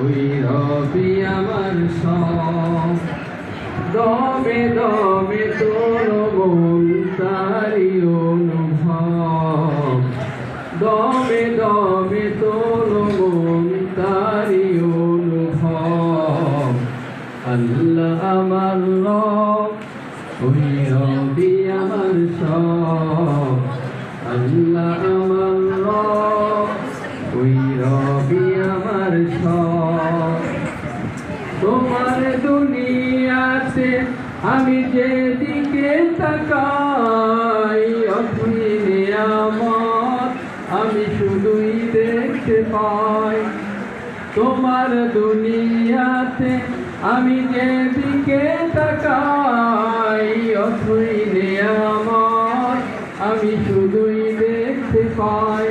ওই রবি আমার সব দমে দমে তোর মন তারি অনুভব দমে দমে তোর মন তারি অনুভব আল্লাহ আমার ওই রবি আমার সব। দুনিয়াতে আমি যেদিকে তাকাই, অধীনে আমার, আমি শুধুই দেখতে পাই। তোমার দুনিয়াতে আমি যেদিকে তাকাই, অধীনে আমার, আমি শুধুই দেখতে পাই।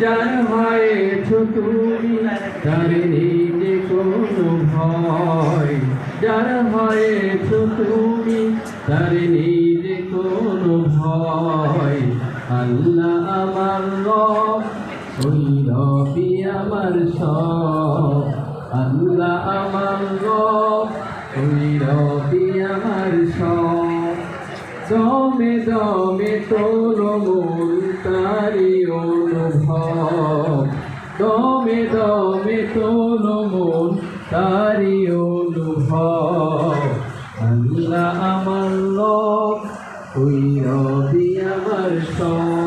যার হয়েছ তুমি, তার নিজে কোনো ভয়। যার হয়েছ তুমি তার নিজে কোনো ভয়। আল্লাহ আমার ওই রবি আমার সব। আল্লাহ আমার ওই রবি আমার সব। দমে দমে তোর মন তারি অনুভব। দমে দমে তোর মন তারি অনুভব। আল্লাহ আমার লোক ওই আমার সব।